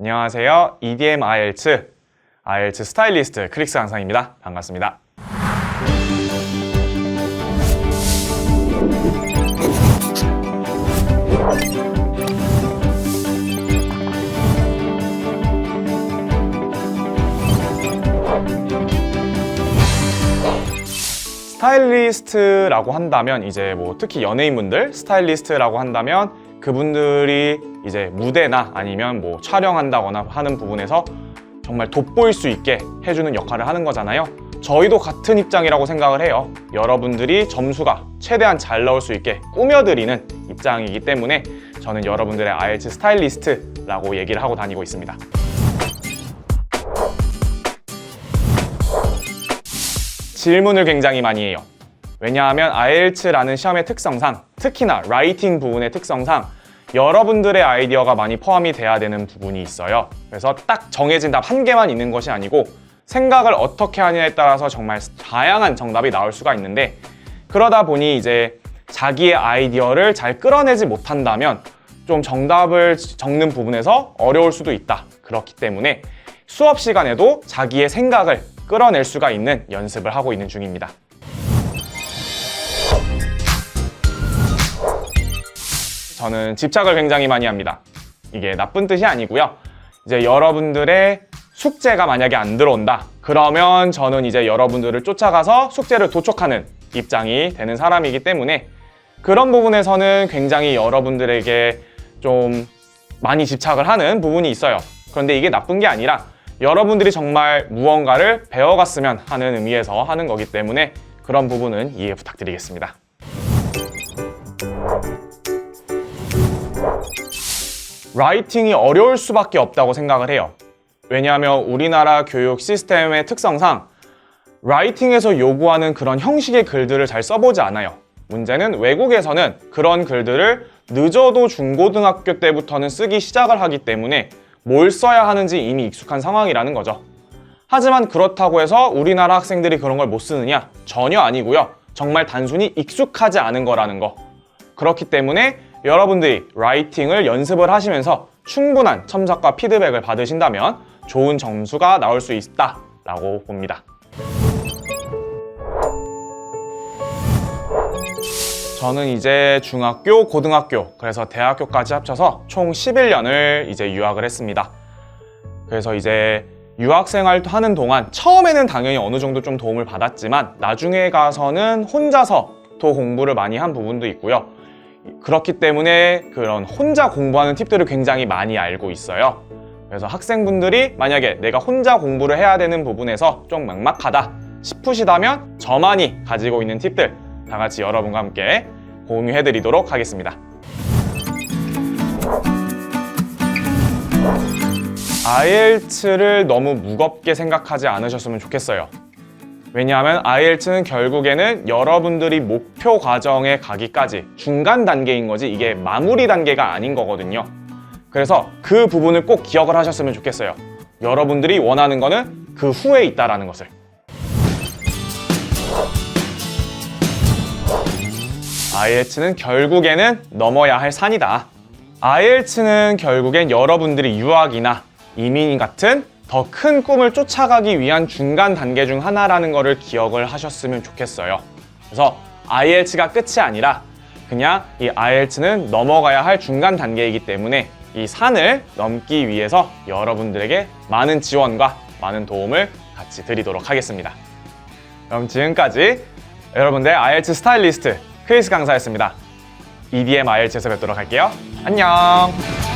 안녕하세요. EDM IELTS, IELTS 스타일리스트 크릭스 강상입니다. 반갑습니다. 스타일리스트라고 한다면 이제 뭐 특히 연예인분들 스타일리스트라고 한다면 그분들이 이제 무대나 아니면 뭐 촬영한다거나 하는 부분에서 정말 돋보일 수 있게 해주는 역할을 하는 거잖아요. 저희도 같은 입장이라고 생각을 해요. 여러분들이 점수가 최대한 잘 나올 수 있게 꾸며드리는 입장이기 때문에 저는 여러분들의 IELTS 스타일리스트라고 얘기를 하고 다니고 있습니다. 질문을 굉장히 많이 해요. 왜냐하면 IELTS라는 시험의 특성상, 특히나 라이팅 부분의 특성상 여러분들의 아이디어가 많이 포함이 돼야 되는 부분이 있어요. 그래서 딱 정해진 답 한 개만 있는 것이 아니고 생각을 어떻게 하냐에 따라서 정말 다양한 정답이 나올 수가 있는데 그러다 보니 이제 자기의 아이디어를 잘 끌어내지 못한다면 좀 정답을 적는 부분에서 어려울 수도 있다. 그렇기 때문에 수업 시간에도 자기의 생각을 끌어낼 수가 있는 연습을 하고 있는 중입니다. 저는 집착을 굉장히 많이 합니다. 이게 나쁜 뜻이 아니고요. 이제 여러분들의 숙제가 만약에 안 들어온다. 그러면 저는 이제 여러분들을 쫓아가서 숙제를 도촉하는 입장이 되는 사람이기 때문에 그런 부분에서는 굉장히 여러분들에게 좀 많이 집착을 하는 부분이 있어요. 그런데 이게 나쁜 게 아니라 여러분들이 정말 무언가를 배워갔으면 하는 의미에서 하는 거기 때문에 그런 부분은 이해 부탁드리겠습니다. 라이팅이 어려울 수밖에 없다고 생각을 해요. 왜냐하면 우리나라 교육 시스템의 특성상 라이팅에서 요구하는 그런 형식의 글들을 잘 써보지 않아요. 문제는 외국에서는 그런 글들을 늦어도 중고등학교 때부터는 쓰기 시작을 하기 때문에 뭘 써야 하는지 이미 익숙한 상황이라는 거죠. 하지만 그렇다고 해서 우리나라 학생들이 그런 걸 못 쓰느냐? 전혀 아니고요. 정말 단순히 익숙하지 않은 거라는 거. 그렇기 때문에 여러분들이 라이팅을 연습을 하시면서 충분한 첨삭과 피드백을 받으신다면 좋은 점수가 나올 수 있다라고 봅니다. 저는 이제 중학교, 고등학교, 그래서 대학교까지 합쳐서 총 11년을 이제 유학을 했습니다. 그래서 이제 유학 생활 하는 동안 처음에는 당연히 어느 정도 좀 도움을 받았지만 나중에 가서는 혼자서 더 공부를 많이 한 부분도 있고요. 그렇기 때문에 그런 혼자 공부하는 팁들을 굉장히 많이 알고 있어요. 그래서 학생분들이 만약에 내가 혼자 공부를 해야 되는 부분에서 좀 막막하다 싶으시다면 저만이 가지고 있는 팁들 다 같이 여러분과 함께 공유해 드리도록 하겠습니다. IELTS를 너무 무겁게 생각하지 않으셨으면 좋겠어요. 왜냐하면 IELTS는 결국에는 여러분들이 목표 과정에 가기까지 중간 단계인 거지 이게 마무리 단계가 아닌 거거든요. 그래서 그 부분을 꼭 기억을 하셨으면 좋겠어요. 여러분들이 원하는 거는 그 후에 있다라는 것을. IELTS는 결국에는 넘어야 할 산이다. IELTS는 결국엔 여러분들이 유학이나 이민 같은 더 큰 꿈을 쫓아가기 위한 중간 단계 중 하나라는 것을 기억을 하셨으면 좋겠어요. 그래서 IELTS가 끝이 아니라 그냥 이 IELTS는 넘어가야 할 중간 단계이기 때문에 이 산을 넘기 위해서 여러분들에게 많은 지원과 많은 도움을 같이 드리도록 하겠습니다. 그럼 지금까지 여러분들 IELTS 스타일리스트 크리스 강사였습니다. EDM IELTS에서 뵙도록 할게요. 안녕!